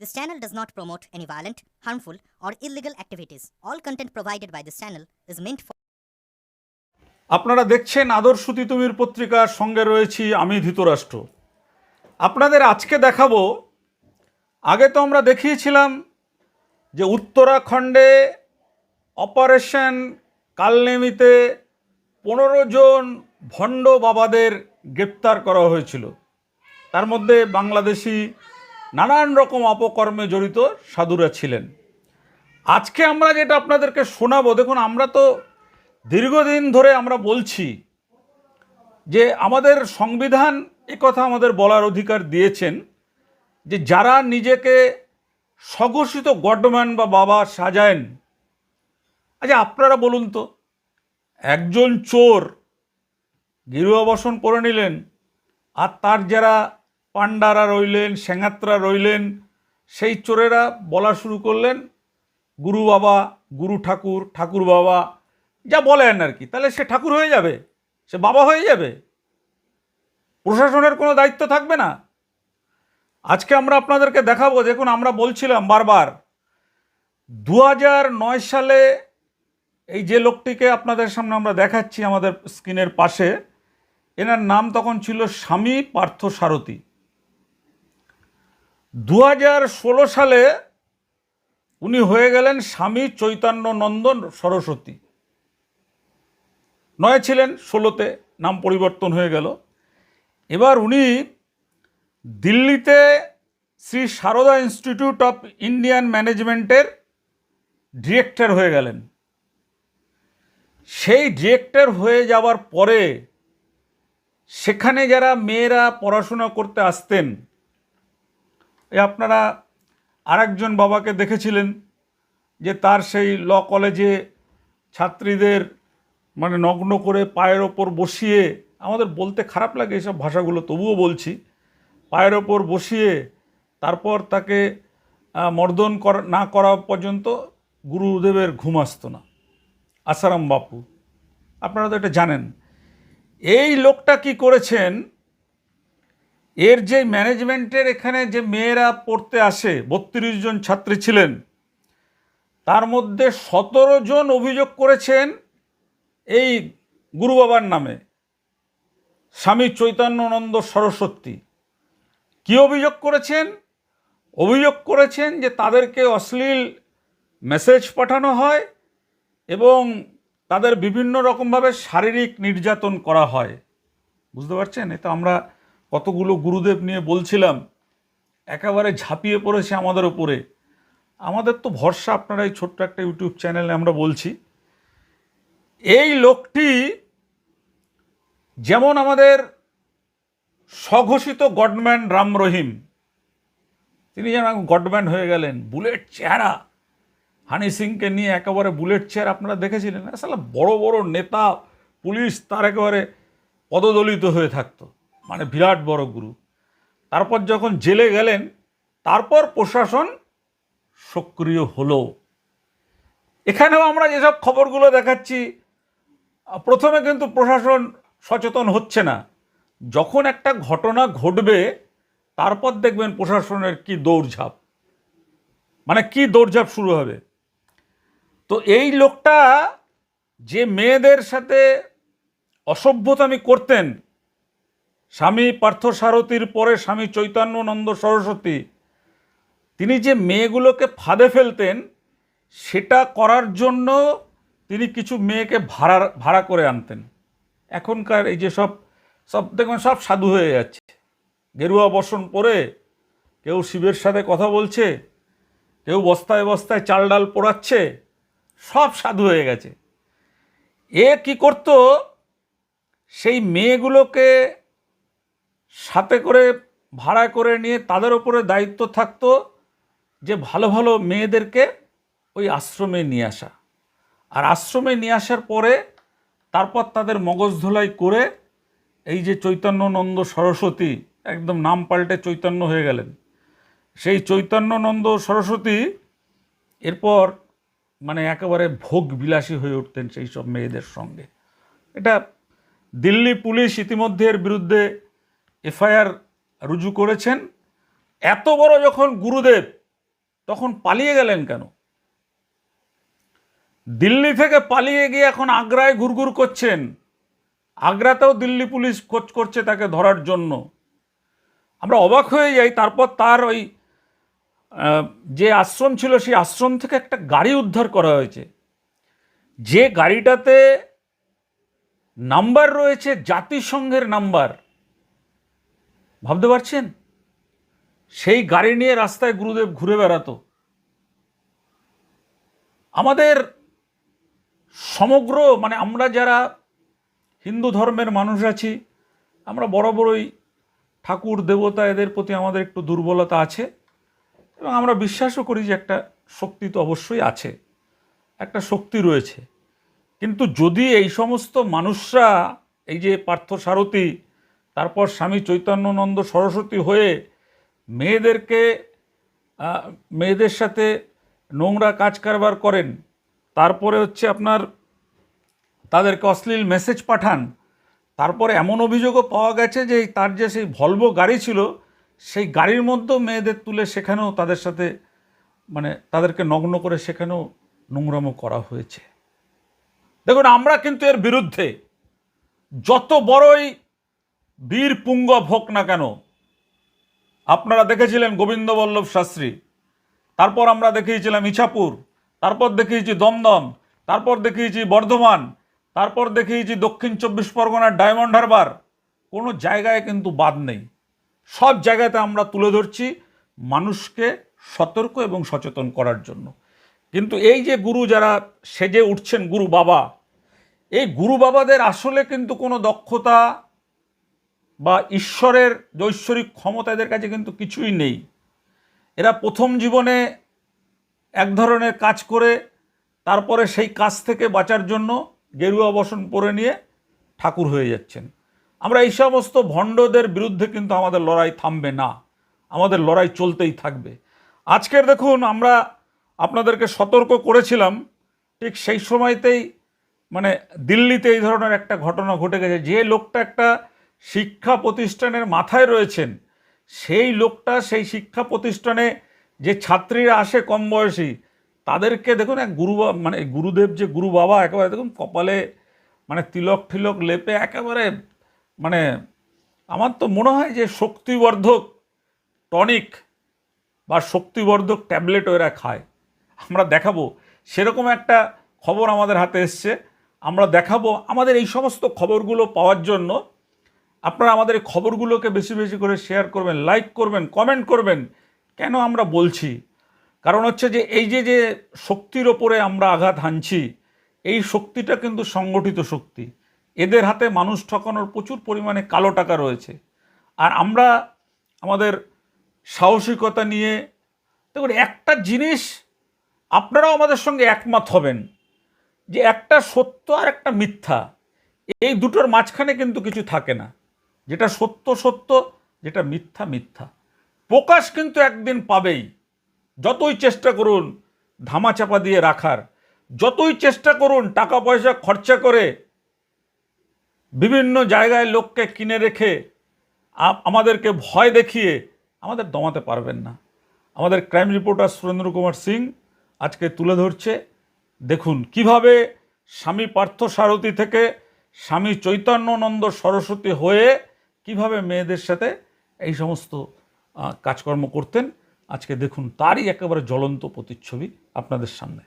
This channel does not promote any violent, harmful, or illegal activities. All content provided by this channel is meant for আপনারা দেখছেন আদর্শ তিতুমির পত্রিকার সঙ্গে রয়েছি আমি ধৃতরাষ্ট্র আপনাদের আজকে দেখাবো আগে তো আমরা দেখিয়েছিলাম যে উত্তরাখণ্ডে অপারেশন কালনেমিতে পনেরো জন ভণ্ড বাবাদের গ্রেপ্তার করা হয়েছিল তার মধ্যে বাংলাদেশি নানান রকম অপকর্মে জড়িত সাধুরা ছিলেন। আজকে আমরা যেটা আপনাদেরকে শোনাবো, দেখুন, আমরা তো দীর্ঘদিন ধরে আমরা বলছি যে আমাদের সংবিধান কথা আমাদের বলার অধিকার দিয়েছেন যে যারা নিজেকে স্বঘোষিত গডম্যান বা বাবা সাজায়েন। আচ্ছা আপনারা বলুন তো, একজন চোর গিরুয়াবসন করে নিলেন আর তার যারা পাণ্ডারা রইলেন, সেঙাত্রা রইলেন, সেই চোরেরা বলা শুরু করলেন, গুরু বাবা, গুরু ঠাকুর ঠাকুর বাবা, যা বলেন আর কি। তাহলে সে ঠাকুর হয়ে যাবে, সে বাবা হয়ে যাবে। প্রশাসনের কোনো দায়িত্ব থাকবে না। আজকে আমরা আপনাদেরকে দেখাবো, দেখুন আমরা বলছিলাম বারবার দু নয় সালে এই যে লোকটিকে আপনাদের সামনে আমরা দেখাচ্ছি আমাদের স্ক্রিনের পাশে, এনার নাম তখন ছিল স্বামী পার্থ সারথী। দু সালে উনি হয়ে গেলেন স্বামী চৈতন্য নন্দন সরস্বতী। নয় ছিলেন, ষোলোতে নাম পরিবর্তন হয়ে গেল। এবার উনি দিল্লিতে Shri Sarada institute of Indian ম্যানেজমেন্টের ডিরেক্টর হয়ে গেলেন। সেই ডিরেক্টর হয়ে যাওয়ার পরে সেখানে যারা মেয়েরা পড়াশোনা করতে আসতেন আপনারা আরেকজন বাবাকে দেখেছিলেন যে তার সেই ল কলেজে ছাত্রীদের মানে নগ্ন করে পায়ের ওপর বসিয়ে, আমাদের বলতে খারাপ লাগে এসব ভাষাগুলো, তবুও বলছি, পায়ের ওপর বসিয়ে তারপর তাকে মর্দন না করা পর্যন্ত গুরুদেবের ঘুম আসতো না। আসারাম বাপু, আপনারা তো এটা জানেন। এই লোকটা কি করেছেন এর যে ম্যানেজমেন্টের এখানে যে মেয়েরা পড়তে আসে, বত্রিশ জন ছাত্রী ছিলেন, তার মধ্যে সতেরো জন অভিযোগ করেছেন এই গুরু বাবার নামে, স্বামী চৈতন্যানন্দ সরস্বতী। কি অভিযোগ করেছেন? অভিযোগ করেছেন যে তাদেরকে অশ্লীল মেসেজ পাঠানো হয় এবং তাদের বিভিন্ন রকমভাবে শারীরিক নির্যাতন করা হয়। বুঝতে পারছেন? এটা আমরা কতগুলো গুরুদেব নিয়ে বলছিলাম, একেবারে ঝাঁপিয়ে পড়েছে আমাদের উপরে। আমাদের তো ভরসা, আপনারা এই ছোট্ট একটা ইউটিউব চ্যানেলে আমরা বলছি। এই লোকটি যেমন আমাদের স্বঘোষিত গডম্যান রাম রহিম, তিনি যেন গডম্যান হয়ে গেলেন, বুলেট চেহারা। হানি সিংকে নিয়ে একেবারে বুলেট চেয়ার আপনারা দেখেছিলেন? আসলে বড় বড় নেতা, পুলিশ, তার একেবারে পদদলিত হয়ে থাকতো। মানে বিরাট বড় গুরু। তারপর যখন জেলে গেলেন, তারপর প্রশাসন সক্রিয় হলো। এখানেও আমরা যেসব খবরগুলো দেখাচ্ছি, প্রথমে কিন্তু প্রশাসন সচেতন হচ্ছে না। যখন একটা ঘটনা ঘটবে, তারপর দেখবেন প্রশাসনের কি দৌড়ঝাঁপ। মানে কি দৌড়ঝাঁপ শুরু হবে। তো এই লোকটা যে মেয়েদের সাথে অসভ্যতামি করতেন স্বামী পার্থসারথীর পরে স্বামী চৈতন্যানন্দ সরস্বতী, তিনি যে মেয়েগুলোকে ফাঁদে ফেলতেন, সেটা করার জন্য তিনি কিছু মেয়েকে ভাড়া ভাড়া করে আনতেন। এখনকার এই যে সব সব দেখবেন সব সাধু হয়ে যাচ্ছে। গেরুয়া বসন পরে কেউ শিবের সাথে কথা বলছে, কেউ বস্তায় বস্তায় চাল ডাল পোড়াচ্ছে, সব সাধু হয়ে গেছে। এ কি করতো? সেই মেয়েগুলোকে সাথে করে ভাড়া করে নিয়ে তাদের ওপরে দায়িত্ব থাকতো যে ভালো ভালো মেয়েদেরকে ওই আশ্রমে নিয়ে আসা। আর আশ্রমে নিয়ে আসার পরে তারপর তাদের মগজ ধোলাই করে এই যে চৈতন্যনন্দ সরস্বতী, একদম নাম পাল্টে চৈতন্য হয়ে গেলেন। সেই চৈতন্যনন্দ সরস্বতী এরপর মানে একেবারে ভোগ বিলাসী হয়ে উঠতেন সেই সব মেয়েদের সঙ্গে। এটা দিল্লি পুলিশ ইতিমধ্যে এর বিরুদ্ধে এফআইআর রুজু করেছেন, এত বড় যখন গুরুদেব, তখন পালিয়ে গেলেন কেন? দিল্লি থেকে পালিয়ে গিয়ে এখন আগ্রায় ঘুরঘুর করছেন। আগ্রাতেও দিল্লি পুলিশ খোঁজ করছে তাকে ধরার জন্য। আমরা অবাক হয়ে যাই, তারপর তার ওই যে আশ্রম ছিল, সেই আশ্রম থেকে একটা গাড়ি উদ্ধার করা হয়েছে। যে গাড়িটাতে নাম্বার রয়েছে, জাতিসংঘের নাম্বার। ভাবতে পারছেন? সেই গাড়ি নিয়ে রাস্তায় গুরুদেব ঘুরে বেড়াতো। আমাদের সমগ্র মানে আমরা যারা হিন্দু ধর্মের মানুষ আছি, আমরা বড় বড়ই ঠাকুর, দেবতা, এদের প্রতি আমাদের একটু দুর্বলতা আছে এবং আমরা বিশ্বাসও করি যে একটা শক্তি তো অবশ্যই আছে, একটা শক্তি রয়েছে। কিন্তু যদি এই সমস্ত মানুষরা, এই যে পার্থসারথী তারপর স্বামী চৈতন্যনন্দ সরস্বতী হয়ে মেয়েদেরকে মেয়েদের সাথে নোংরা কাজ কারবার করেন। তারপরে হচ্ছে আপনার তাদেরকে অশ্লীল মেসেজ পাঠান। তারপরে এমন অভিযোগও পাওয়া গেছে যে তার যে সেই ভলভো গাড়ি ছিল, সেই গাড়ির মধ্যেও মেয়েদের তুলে সেখানেও তাদের সাথে মানে তাদেরকে নগ্ন করে সেখানেও নোংরামো করা হয়েছে। দেখুন, আমরা কিন্তু এর বিরুদ্ধে যত বড়ই বীর পুঙ্গব হোক না কেন? আপনারা দেখেছিলেন গোবিন্দ বল্লভ শাস্ত্রী। তারপর আমরা দেখিয়েছিলাম ইছাপুর। তারপর দেখিয়েছি দমদম। তারপর দেখিয়েছি বর্ধমান। তারপর দেখিয়েছি দক্ষিণ চব্বিশ পরগনার ডায়মন্ড হারবার। কোনো জায়গায় কিন্তু বাদ নেই। সব জায়গাতে আমরা তুলে ধরছি মানুষকে সতর্ক এবং সচেতন করার জন্য। কিন্তু এই যে গুরু যারা সেজে উঠছেন গুরু বাবা, এই গুরু বাবাদের আসলে কিন্তু কোনো দক্ষতা বা ঈশ্বরের ঐশ্বরিক ক্ষমতা এদের কাছে কিন্তু কিছুই নেই। এরা প্রথম জীবনে এক ধরনের কাজ করে, তারপরে সেই কাজ থেকে বাঁচার জন্য গেরুয়া বসন পরে নিয়ে ঠাকুর হয়ে যাচ্ছেন। আমরা এই সমস্ত ভণ্ডদের বিরুদ্ধে কিন্তু আমাদের লড়াই থামবে না, আমাদের লড়াই চলতেই থাকবে। আজকের দেখুন আমরা আপনাদেরকে সতর্ক করেছিলাম, ঠিক সেই সময়তেই মানে দিল্লিতে এই ধরনের একটা ঘটনা ঘটে গেছে। যে লোকটা একটা শিক্ষা প্রতিষ্ঠানের মাথায় রয়েছেন। সেই লোকটা, সেই শিক্ষা প্রতিষ্ঠানে যে ছাত্রীরা আসে কম বয়সী, তাদেরকে দেখুন এক গুরু মানে গুরুদেব যে গুরু বাবা, একেবারে দেখুন কপালে মানে তিলক ঠিলক লেপে একেবারে মানে আমার তো মনে হয় যে শক্তিবর্ধক টনিক বা শক্তিবর্ধক ট্যাবলেট এরা খায়। আমরা দেখাবো। সেরকম একটা খবর আমাদের হাতে এসছে। আমরা দেখাবো। আমাদের এই সমস্ত খবরগুলো পাওয়ার জন্য আপনারা আমাদের খবরগুলোকে বেশি বেশি করে শেয়ার করবেন লাইক করবেন কমেন্ট করবেন। কেন আমরা বলছি? কারণ হচ্ছে যে এই যে যে শক্তির ওপরে আমরা আঘাত হানছি, এই শক্তিটা কিন্তু সংগঠিত শক্তি। এদের হাতে মানুষ ঠকানোর প্রচুর পরিমাণে কালো টাকা রয়েছে। আর আমরা আমাদের সাহসিকতা নিয়ে, দেখুন, একটা জিনিস আপনারাও আমাদের সঙ্গে একমত হবেন, যে একটা সত্য আর একটা মিথ্যা, এই দুটোর মাঝখানে কিন্তু কিছু থাকে না। যেটা সত্য সত্য, যেটা মিথ্যা মিথ্যা। প্রকাশ কিন্তু একদিন পাবেই। যতই চেষ্টা করুন ধামাচাপা দিয়ে রাখার, যতই চেষ্টা করুন টাকা পয়সা খরচা করে বিভিন্ন জায়গায় লোককে কিনে রেখে আমাদেরকে ভয় দেখিয়ে আমাদের দমাতে পারবেন না। আমাদের ক্রাইম রিপোর্টার সুরেন্দ্র কুমার সিং আজকে তুলে ধরছে। দেখুন, কীভাবে স্বামী পার্থ সারথী থেকে স্বামী চৈতন্যনন্দ সরস্বতী হয়ে কীভাবে মেয়েদের সাথে এই সমস্ত কাজকর্ম করতেন? আজকে দেখুন, তারই একেবারে জ্বলন্ত প্রতিচ্ছবি আপনাদের সামনে।